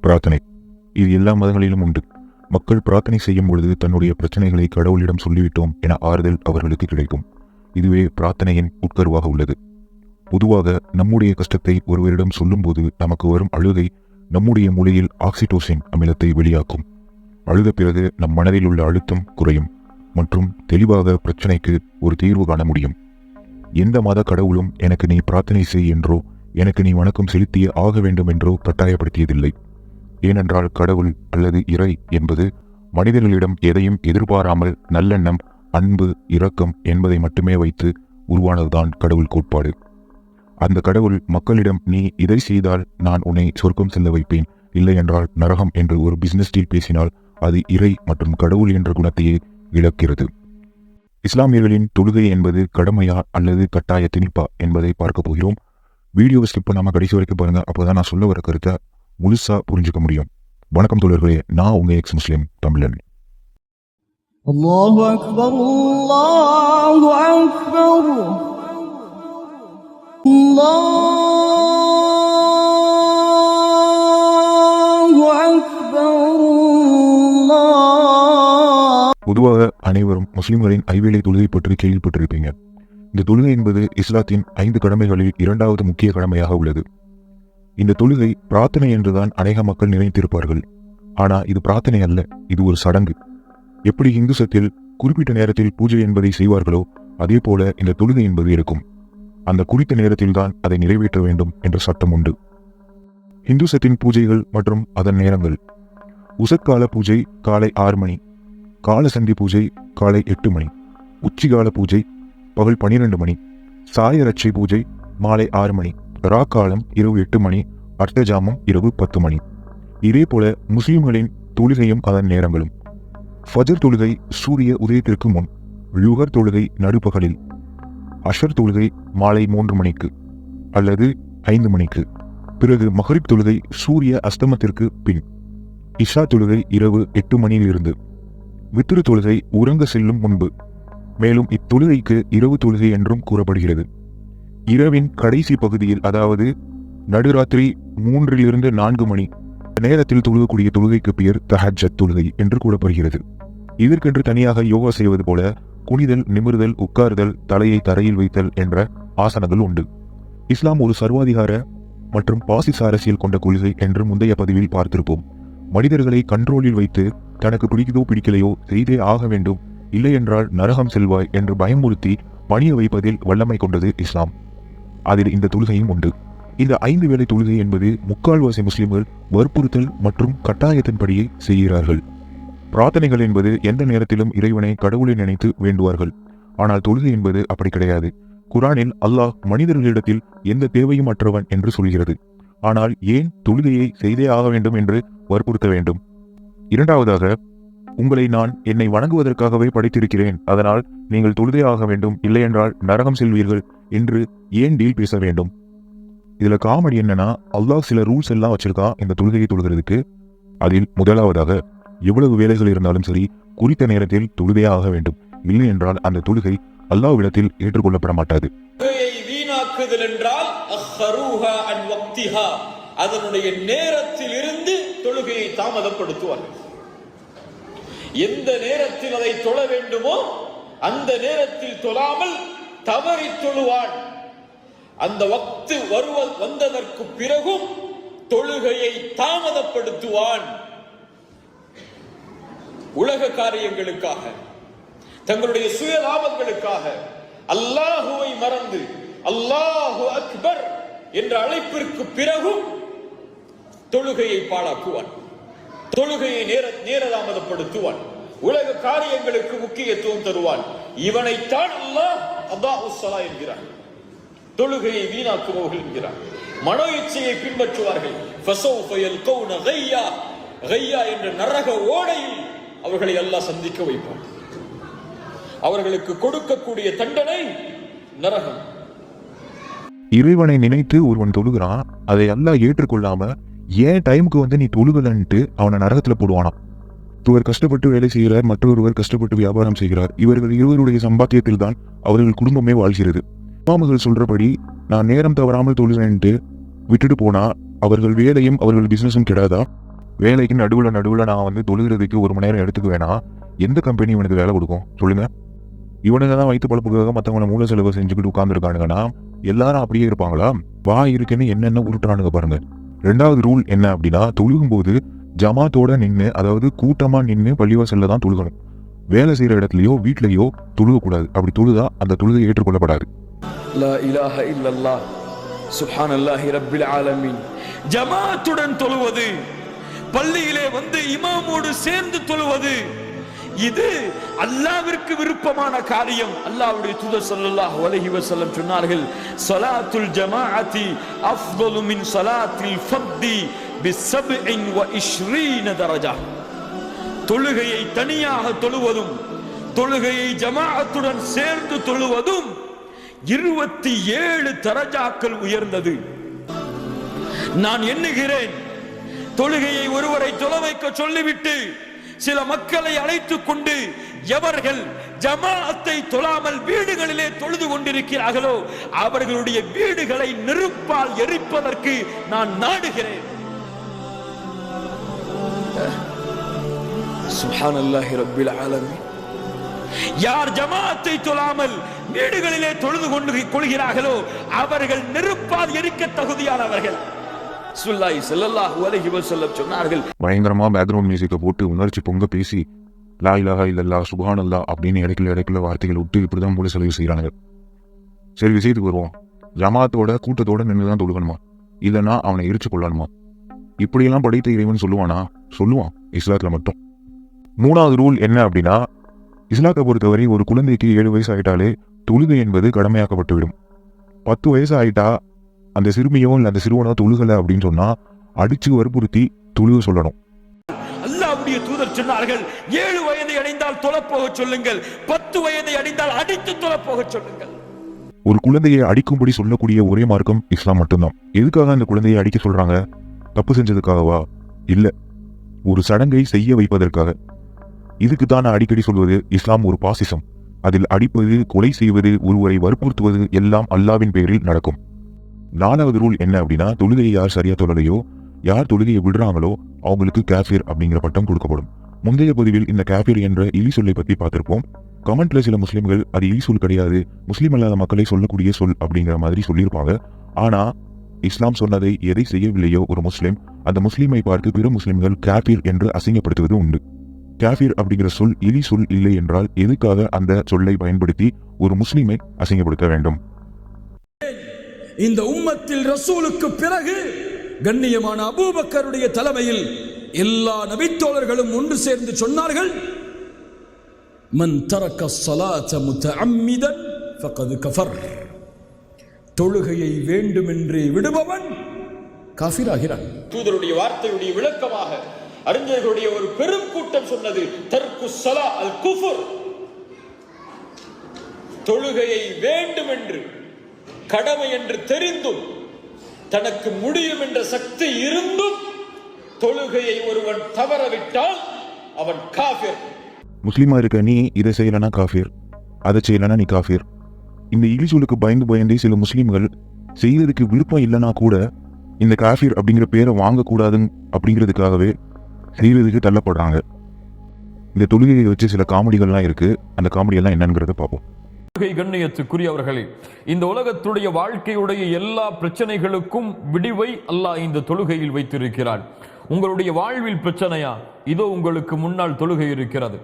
பிரார்த்தனை. இது எல்லா மதங்களிலும் உண்டு. மக்கள் பிரார்த்தனை செய்யும் பொழுது தன்னுடைய பிரச்சனைகளை கடவுளிடம் சொல்லிவிட்டோம் என ஆறுதல் அவர்களுக்கு கிடைக்கும். இதுவே பிரார்த்தனையின் உட்கருவாக உள்ளது. பொதுவாக நம்முடைய கஷ்டத்தை ஒருவரிடம் சொல்லும்போது நமக்கு வரும் அழுகை நம்முடைய மூளையில் ஆக்சிடோசின் அமிலத்தை வெளியாக்கும். அழுத பிறகு நம் மனதில் உள்ள அழுத்தம் குறையும். மற்றும் தெளிவாக பிரச்சனைக்கு ஒரு தீர்வு காண முடியும். எந்த மத கடவுளும் எனக்கு நீ பிரார்த்தனை செய் என்றோ எனக்கு நீ வணக்கம் செலுத்தியே ஆக வேண்டும் என்றோ கட்டாயப்படுத்தியதில்லை. ஏனென்றால் கடவுள் அல்லது இறை என்பது மனிதர்களிடம் எதையும் எதிர்பாராமல் நல்லெண்ணம் அன்பு இரக்கம் என்பதை மட்டுமே வைத்து உருவானதுதான் கடவுள் கோட்பாடு. அந்த கடவுள் மக்களிடம் நீ இதை செய்தால் நான் உன்னை சொர்க்கம் செல்ல வைப்பேன். இல்லை என்றால் நரகம் என்று ஒரு பிசினஸ் டீல் பேசினால் அது இறை மற்றும் கடவுள் என்ற குணத்தையே இழக்கிறது இஸ்லாமியர்களின் தொழுகை என்பது கடமையா அல்லது கட்டாய திணிப்பா என்பதை பார்க்க போகிறோம் வீடியோவை ஸ்கிப் பண்ணாம கடைசி வரைக்கும் பாருங்க அப்போதான் நான் சொல்ல வர கருத்தை முழுசா புரிஞ்சுக்க முடியும் வணக்கம் தோழர்களே நான் உங்க எக்ஸ் முஸ்லிம் தமிழன் الله أكبر الله أكبر பொதுவாக அனைவரும் முஸ்லிம்களின் ஐவேளை தொழுகை பற்றி கேள்விப்பட்டிருப்பீங்க. இந்த தொழுகை என்பது இஸ்லாத்தின் ஐந்து கடமைகளில் இரண்டாவது முக்கிய கடமையாக உள்ளது. இந்த தொழுகை பிரார்த்தனை என்றுதான் அநேக மக்கள் நினைத்திருப்பார்கள். ஆனால் இது பிரார்த்தனை அல்ல இது ஒரு சடங்கு. எப்படி இந்துசத்தில் குறிப்பிட்ட நேரத்தில் பூஜை என்பதை செய்வார்களோ அதே போல இந்த தொழுகை என்பது இருக்கும். அந்த குறித்த நேரத்தில்தான் அதை நிறைவேற்ற வேண்டும் என்ற சட்டம் உண்டு. இந்துசத்தின் பூஜைகள் மற்றும் அதன் நேரங்கள். உசத்கால பூஜை காலை ஆறு மணி காலசந்தி பூஜை காலை எட்டு மணி உச்சிகால பூஜை பகல் பனிரெண்டு மணி சாயரட்சை பூஜை மாலை ஆறு மணி ராக்காலம் இரவு எட்டு மணி அர்த்தஜாமம் இரவு பத்து மணி. இதே போல முஸ்லிம்களின் தொழுகையும் அதன் நேரங்களும். ஃபஜர் தொழுகை சூரிய உதயத்திற்கு முன் லுகர் தொழுகை நடுப்பகலில் அஷர் தொழுகை மாலை மூன்று மணிக்கு அல்லது ஐந்து மணிக்கு. பிறகு மஹரிப் தொழுகை சூரிய அஸ்தமத்திற்கு பின் இஷா தொழுகை இரவு எட்டு மணியிலிருந்து. வித்திரு தொழுகை உறங்க செல்லும் முன்பு. மேலும் இத்தொழுகைக்கு இரவு தொழுகை என்றும் கூறப்படுகிறது. இரவின் கடைசி பகுதியில் அதாவது நடுராத்திரி மூன்றிலிருந்து நான்கு மணி நேரத்தில் தொழுகக்கூடிய தொழுகைக்கு பெயர் தஹஜத் தொழுகை என்று கூறப்படுகிறது. இதற்கென்று தனியாக யோகா செய்வது போல குனிதல் நிமிர்தல் உட்கார்தல் தலையை தரையில் வைத்தல் என்ற ஆசனங்கள் உண்டு. இஸ்லாம் ஒரு சர்வாதிகார மற்றும் பாசிச அரசியல் கொண்ட கொள்கை என்று முந்தைய பதிவில் பார்த்திருப்போம். மனிதர்களை கண்ட்ரோலில் வைத்து தனக்கு பிடிக்குதோ பிடிக்கலையோ செய்தே ஆக வேண்டும். இல்லையென்றால் நரகம் செல்வாய் என்று பயமுறுத்தி பணிய வைப்பதில் வல்லமை கொண்டது இஸ்லாம். அதில் இந்த தொழுகையும் உண்டு. இந்த ஐந்து வேளை தொழுகை என்பது முக்கால்வாசி முஸ்லிம்கள் வற்புறுத்தல் மற்றும் கட்டாயத்தின்படியே செய்கிறார்கள். பிரார்த்தனைகள் என்பது எந்த நேரத்திலும் இறைவனை கடவுளை நினைத்து வேண்டுவார்கள். ஆனால் தொழுகை என்பது அப்படி கிடையாது. குரானில் அல்லாஹ் மனிதர்களிடத்தில் எந்த தேவையும் அற்றவன் என்று சொல்கிறது. ஆனால் ஏன் தொழுகையை செய்தே ஆக வேண்டும் என்று வற்புறுத்த வேண்டும்? இரண்டாவதாக உங்களை நான் என்னை வணங்குவதற்காகவே படைத்திருக்கிறேன். அதனால் நீங்கள் தொழுதே ஆக வேண்டும். இல்லையென்றால் நரகம் செல்வீர்கள் என்று ஏன் டீல் பேச வேண்டும்? இதுல காமெடி என்னன்னா அல்லாஹ் சில ரூல்ஸ் எல்லாம் வச்சிருக்கான் இந்த தொழுகையை தொழுகிறதுக்கு? அதில் முதலாவதாக எவ்வளவு வேலைகள் இருந்தாலும் சரி குறித்த நேரத்தில் தொழுதே ஆக வேண்டும். இல்லை என்றால் அந்த தொழுகை அல்லாஹ்விடத்தில் ஏற்றுக்கொள்ளப்பட மாட்டாது. என்றால் அதனுடைய நேரத்தில் இருந்து தொழுகையை தாமதப்படுத்துவார்கள் எந்த நேரத்தில் அதை தொழ வேண்டுமோ அந்த நேரத்தில் தொழாமல் தவறி தொழுவான் அந்த வக்து வருவ வந்ததற்கு பிறகும் தொழுகையை தாமதப்படுத்துவான். உலக காரியங்களுக்காக தங்களுடைய சுய லாபங்களுக்காக அல்லாஹுவை மறந்து அல்லாஹு அக்பர் என்ற அழைப்பிற்கு பிறகும் தொழுகையை பாழாக்குவான். தொழுகையை நேர நேரதாமதப்படுத்துவான். உலக காரியங்களுக்கு முக்கியத்துவம் தருவான். இவனைத்தான் அல்லாஹ் அல்லாஹு என்கிறான். தொழுகையை வீணாக்குபவர்கள் என்கிறார் மனோ இச்சையை பின்பற்றுவார்கள். என்ற நரக ஓடையில் அவர்களை எல்லாம் சந்திக்க வைப்பான். அவர்களுக்கு கொடுக்கக்கூடிய தண்டனை நரகம். இறைவனை நினைத்து ஒருவன் தொழுகிறான் அதை அல்லாஹ் ஏற்றுக்கொள்ளாம ஏன் டைமுக்கு வந்து நீ தொழுகலன்ட்டு அவனை நரகத்தில் போடுவானாம். இவர் கஷ்டப்பட்டு வேலை செய்கிறார் மற்றொருவர் கஷ்டப்பட்டு வியாபாரம் செய்கிறார். இவர்கள் இருவருடைய சம்பாத்தியத்தில் தான் அவர்கள் குடும்பமே வாழ்கிறது. இமாமுகள் சொல்கிறபடி நான் நேரம் தவறாமல் தொழுகிறேன்ட்டு விட்டுட்டு போனால் அவர்கள் வேலையும் அவர்கள் பிஸ்னஸும் கிடாதா? வேலைக்கு நடுவில் நடுவில் நான் வந்து தொழுகிறதுக்கு ஒரு மணி நேரம் எடுத்துக்க வேணாம் எந்த கம்பெனி இவனுக்கு வேலை கொடுக்கும்? சொல்லுங்க. இவனுங்க தான் வயிற்று பழப்புக்காக மற்றவங்கள மூல செலவு செஞ்சுக்கிட்டு உட்காந்துருக்கானுங்கன்னா எல்லாரும் அப்படியே இருப்பாங்களா? வா இருக்குன்னு என்னென்ன உருட்டுறானுங்க பாருங்கள் ரெண்டாவது ரூல் என்ன அப்படின்னா தொழுகும் போது ஜமாத்தோட நின்று அதாவது கூட்டமா நின்று பள்ளிவாசலில் தான் தொழுகணும். வேலை செய்கிற இடத்துலையோ வீட்லேயோ தொழுகக்கூடாது. அப்படி தொழுதா அந்த தொழுகை ஏற்றுக்கொள்ளப்படாது. லா ரப்பில் ஆலமீன். ஜமாத்துடன் தொழுவது பள்ளியிலே வந்து இமாமோடு சேர்ந்து தொழுவது இது அல்லாவிற்கு விருப்பமான காரியம். அல்லாவுடைய தூதர் ஸல்லல்லாஹு அலைஹி வஸல்லம் சொன்னார்கள் ஸலாத்துல் ஜமாஅத்தி அஃதலு மின் ஸலாத்தில் ஃபர்தி பிஸப்இன் வ இஷ்ரீன தரஜா. தொழுகையை தனியாக தொழுவதும் தொழுகையை ஜமாஅத்துடன் சேர்ந்து தொழுவதும் இருபத்தி ஏழு தரஜாக்கள் உயர்ந்தது. நான் எண்ணுகிறேன் தொழுகையை ஒருவரை தொலை வைக்க சொல்லிவிட்டு சில மக்களை அழைத்துக் கொண்டு எவர்கள் ஜமாஅத்தை தொழாமல் வீடுகளிலே தொழுது கொண்டிருக்கிறார்களோ அவர்களுடைய வீடுகளை நெருப்பால் எரிப்பதற்கு நான் நாடுகிறேன். சுப்ஹானல்லாஹி ரப்பில் ஆலமீன். யார் ஜமாத்தை தொழாமல் வீடுகளிலே தொழுது கொண்டு கொள்கிறார்களோ அவர்கள் நெருப்பால் எரிக்க தகுதியானவர்கள். பயங்கரமா பேக்ரவுண்ட் மியூசிக்கை போட்டு உணர்ச்சி பொங்க பேசி லா இலாஹா இல்லல்லா சுபானல்லா அப்படின்னு இடைக்குள்ள இடைக்குள்ள வார்த்தைகள் விட்டு இப்படிதான் மூல செலவு செய்யறானுங்க சரி விஷயத்துக்கு வருவோம். ஜமாத்தோட கூட்டத்தோட நின்று தான் தொழுகணுமா? இல்லைன்னா அவனை எரிச்சு கொள்ளணுமா இப்படியெல்லாம் படைத்த இறைவன் சொல்லுவானா? சொல்லுவான் இஸ்லாத்துல மட்டும். மூணாவது ரூல் என்ன அப்படின்னா இஸ்லாத்தை பொறுத்தவரை ஒரு குழந்தைக்கு ஏழு வயசு ஆயிட்டாலே தொழுகை என்பது கடமையாக்கப்பட்டுவிடும். பத்து வயசு ஆயிட்டா அந்த சிறுமியோ இல்லை அந்த சிறுவனோ தொழுகலை அப்படின்னு சொன்னா அடிச்சு வற்புறுத்தி தொழுக சொல்லணும். அல்லாஹ்வுடைய தூதர் சொன்னார்கள் ஏழு வயதை அடைந்தால் தொலைப்போக சொல்லுங்கள் பத்து வயதை அடைந்தால் அடித்து தொலைப்போக சொல்லுங்கள். ஒரு குழந்தையை அடிக்கும்படி சொல்லக்கூடிய ஒரே மார்க்கம் இஸ்லாம் மட்டும்தான். எதுக்காக அந்த குழந்தையை அடிக்க சொல்றாங்க? தப்பு செஞ்சதுக்காகவா? இல்ல. ஒரு சடங்கை செய்ய வைப்பதற்காக. இதுக்கு தான் அடிக்கடி சொல்வது இஸ்லாம் ஒரு பாசிசம். அதில் அடிப்பது கொலை செய்வது ஒருவரை வற்புறுத்துவது எல்லாம் அல்லாவின் பெயரில் நடக்கும். நாலாவது ரூல் என்ன அப்படின்னா தொழுகையை யார் சரியா தொழலையோ யார் தொழுகையை விடுறாங்களோ அவங்களுக்கு காஃபிர் அப்படிங்கிற பட்டம் கொடுக்கப்படும். முந்தைய பதிவில் இந்த கேஃபியர் என்ற இலி சொல்லை பத்தி பார்த்திருப்போம். கமெண்ட்ல சில முஸ்லிம்கள் அது இலி சொல் கிடையாது முஸ்லீம் அல்லாத மக்களை சொல்லக்கூடிய சொல் அப்படிங்கிற மாதிரி சொல்லியிருப்பாங்க. ஆனா இஸ்லாம் சொன்னதை எதை செய்யவில்லையோ ஒரு முஸ்லிம் அந்த முஸ்லீமை பார்த்து பிற முஸ்லிம்கள் காஃபிர் என்று அசிங்கப்படுத்துவது உண்டு. காஃபிர் அப்படிங்கிற சொல் இலி சொல் இல்லை என்றால் எதுக்காக அந்த சொல்லை பயன்படுத்தி ஒரு முஸ்லீமை அசிங்கப்படுத்த வேண்டும்? இந்த உம்மத்தில் ரசூலுக்கு பிறகு கண்ணியமான அபூபக்கருடைய தலைமையில் எல்லா நபித்தோழர்களும் ஒன்று சேர்ந்து சொன்னார்கள் மன் தரக்க ஸலாத்த முத்தஅம்மிதன் ஃபக்கது கஃபர். தொழுகையை வேண்டுமென்றே விடுபவன் காஃபிராகிறான். தூதருடைய வார்த்தையுடைய விளக்கமாக அறிஞர்களுடைய ஒரு பெரும் கூட்டம் சொன்னது தர்க்கு சலா அல் குஃபுர். தொழுகையை வேண்டும் என்று கடமை என்று தெரிந்தும் தனக்கு முடியும் என்ற சக்தி இருந்தும் தொழுகையை ஒருவன் தவறவிட்டால் அவன் காஃபிர். முஸ்லீமா இருக்க நீ இதை செய்யலனா காஃபிர். அதை செய்யலனா நீ காஃபிர். இந்த இலிசூலுக்கு பயந்து பயந்தே சில முஸ்லீம்கள் செய்யறதுக்கு விருப்பம் இல்லைனா கூட இந்த காஃபிர் அப்படிங்கிற பேரை வாங்கக்கூடாதுன்னு அப்படிங்கிறதுக்காகவே செய்யறதுக்கு தள்ளப்படுறாங்க. இந்த தொழுகையை வச்சு சில காமெடிகள்லாம் இருக்குது அந்த காமெடியெல்லாம் என்னங்கிறத பார்ப்போம். வாழ்க்கை கண்ணியத்துக்குரியவர்களே இந்த உலகத்துடைய வாழ்க்கையுடைய எல்லா பிரச்சனைகளுக்கும் விடிவை அல்லாஹ் இந்த தொழுகையில் வைத்திருக்கிறான். உங்களுடைய வாழ்வில் பிரச்சனையா? இதோ உங்களுக்கு முன்னால் தொழுகை இருக்கிறது.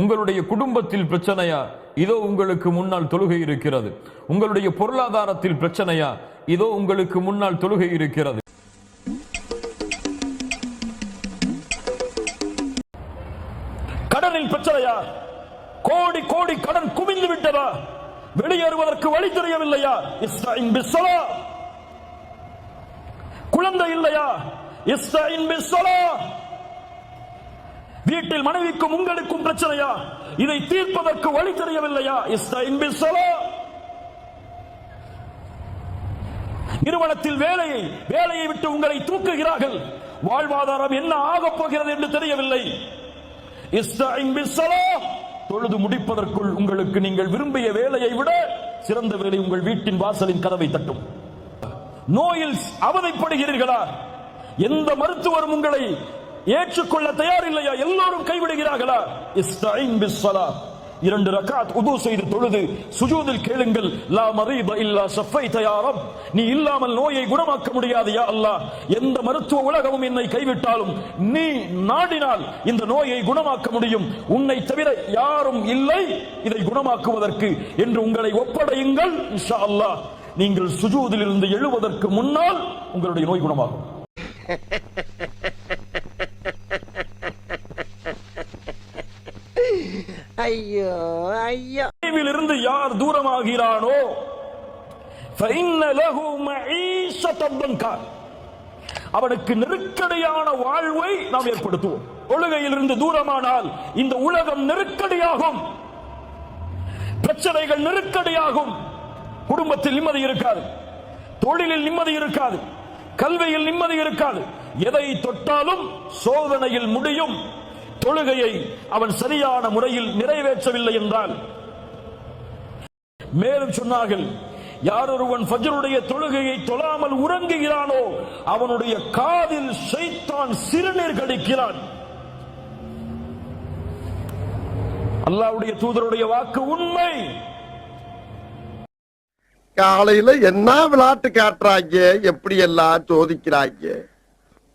உங்களுடைய குடும்பத்தில் பிரச்சனையா? இதோ உங்களுக்கு முன்னால் தொழுகை இருக்கிறது. உங்களுடைய பொருளாதாரத்தில் பிரச்சனையா? இதோ உங்களுக்கு முன்னால் தொழுகை இருக்கிறது. கடனில் பிரச்சனையா? கோடி கோடி கடன் குவிந்து விட்டதா? வெளியேறுவதற்கு வழி தெரியவில்லையா பிஸ்ஸலா. குழந்தை இல்லையா இஸ்தாயின் பிஸ்ஸலா. வீட்டில் மனைவிக்கும் உங்களுக்கும் பிரச்சனையா இதை தீர்ப்பதற்கு வழி தெரியவில்லையா இஸ்தாயின் பிஸ்ஸலா. நிறுவனத்தில் வேலையை வேலையை விட்டு உங்களை தூக்குகிறார்கள் வாழ்வாதாரம் என்ன ஆகப் போகிறது என்று தெரியவில்லை இஸ்தாயின் பிஸ்ஸலா. தொழுது முடிப்பதற்குள் உங்களுக்கு நீங்கள் விரும்பிய வேலையை விட சிறந்த வேலை உங்கள் வீட்டின் வாசலின் கதவை தட்டும். நோயில் அவதைப்படுகிறீர்களா? எந்த மருத்துவரும் உங்களை ஏற்றுக்கொள்ள தயாரில்லையா? எல்லோரும் கைவிடுகிறார்களா? இஸ்தஈன் பிஸ்வலா இரண்டு ரக்காத் உது செய்து தொழுது சுஜூதில் கேளுங்கள் லா மரீப இல்லா சஃபை தயாரம் நீ இல்லாமல் நோயை குணமாக்க முடியாது யா அல்லாஹ். எந்த மருத்துவ உலகமும் என்னை கைவிட்டாலும் நீ நாடினால் இந்த நோயை குணமாக்க முடியும். உன்னை தவிர யாரும் இல்லை இதை குணமாக்குவதற்கு என்று உங்களை ஒப்படையுங்கள் இன்ஷா அல்லாஹ். நீங்கள் சுஜூதில் இருந்து எழுவதற்கு முன்னால் உங்களுடைய நோய் குணமாகும். ஐயோ ஐயோ. இருந்து யார் தூரமாகிறானோ அவனுக்கு நெருக்கடியான வாழ்வை நாம் ஏற்படுத்துவோம். ஒழுகையிலிருந்து தூரமானால் இந்த உலகம் நெருக்கடியாகும். பிரச்சனைகள் நெருக்கடியாகும். குடும்பத்தில் நிம்மதி இருக்காது. தொழிலில் நிம்மதி இருக்காது. கல்வியில் நிம்மதி இருக்காது. எதை தொட்டாலும் சோதனையில் முடியும். தொழுகையை அவன் சரியான முறையில் நிறைவேற்றவில்லை என்றால். மேலும் சொன்னார்கள் யார் ஒருவன் ஃபஜ்ருடைய தொழுகையை தொழாமல் உறங்குகிறானோ அவனுடைய காதில் சைத்தான் சிறுநீர் கடிக்கிறான். அல்லாவுடைய தூதருடைய வாக்கு உண்மை. காலையில என்ன விளையாட்டு காட்டுறாங்க எப்படி எல்லாம் சோதிக்கிறாங்க?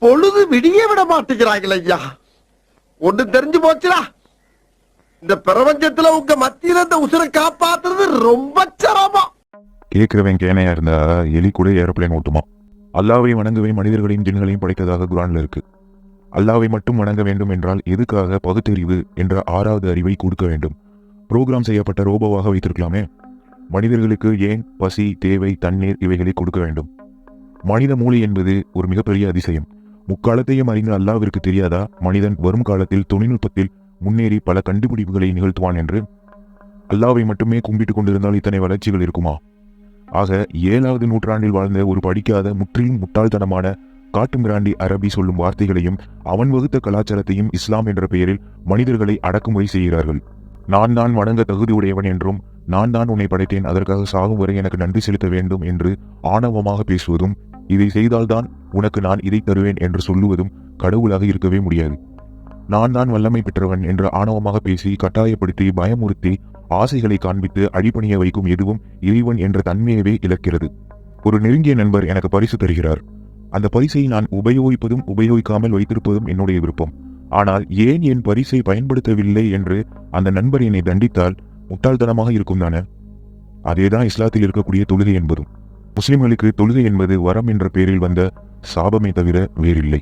பொழுது விடிய விட மாட்டேங்கிறாங்களே ஐயா. ஒண்ணு தெரிஞ்சு போச்சுடா. இந்த பிரபஞ்சத்துல உங்க மத்தியில இந்த உசுரை காப்பாத்துறது ரொம்ப சிரமம். கேட்கிறவன் கேனையா இருந்தா எலி கூட ஏரோப்ளேன் ஓட்டுமா? அல்லாவையும் வணங்கவே மனிதர்களையும் ஜின்களையும் படைத்ததாக குரான்ல இருக்கு. அல்லாவை மட்டும் வணங்க வேண்டும் என்றால் எதுக்காக பகுத்தறிவு என்ற ஆறாவது அறிவை கொடுக்க வேண்டும்? புரோகிராம் செய்யப்பட்ட ரோபோவாக வைத்திருக்கலாமே. மனிதர்களுக்கு ஏன் பசி தேவை தண்ணீர் இவைகளை கொடுக்க வேண்டும்? மனித மூளை என்பது ஒரு மிகப்பெரிய அதிசயம். முக்காலத்தையும் அறிந்த அல்லாவிற்கு தெரியாதா? மனிதன் வரும் காலத்தில் தொழில்நுட்பத்தில் முன்னேறி பல கண்டுபிடிப்புகளை நிகழ்த்துவான் என்று அல்லாவை மட்டுமே கும்பிட்டுக் கொண்டிருந்தால் இத்தனை வளர்ச்சிகள் இருக்குமா? ஆக ஏழாவது நூற்றாண்டில் வாழ்ந்த ஒரு படிக்காத முற்றிலும் முட்டாள்தனமான காட்டுமிராண்டி அரபி சொல்லும் வார்த்தைகளையும் அவன் வகுத்த கலாச்சாரத்தையும் இஸ்லாம் என்ற பெயரில் மனிதர்களை அடக்குமுறை செய்கிறார்கள். நான் தான் வணங்க தகுதி உடையவன் என்றும் நான் தான் உன்னை படைத்தேன் அதற்காக சாகும் வரை எனக்கு நன்றி செலுத்த வேண்டும் என்று ஆணவமாக பேசுவதும் இதை செய்தால்தான் உனக்கு நான் இதை தருவேன் என்று சொல்லுவதும் கடவுளாக இருக்கவே முடியாது. நான் தான் வல்லமை பெற்றவன் என்று ஆணவமாக பேசி கட்டாயப்படுத்தி பயமுறுத்தி ஆசைகளை காண்பித்து அடிபணிய வைக்கும் எதுவும் இறைவன் என்ற தன்மையவே இழக்கிறது. ஒரு நெருங்கிய நண்பர் எனக்கு பரிசு தருகிறார். அந்த பரிசை நான் உபயோகிப்பதும் உபயோகிக்காமல் வைத்திருப்பதும் என்னுடைய விருப்பம். ஆனால் ஏன் என் பரிசை பயன்படுத்தவில்லை என்று அந்த நண்பர் என்னை தண்டித்தால் முட்டாள்தனமாக இருக்கும் தானே அதேதான் இஸ்லாத்தில் இருக்கக்கூடிய தொழுகை என்பதும். முஸ்லிம்களுக்கு தொழுகை என்பது வரம் என்ற பெயரில் வந்த சாபமே தவிர வேறில்லை.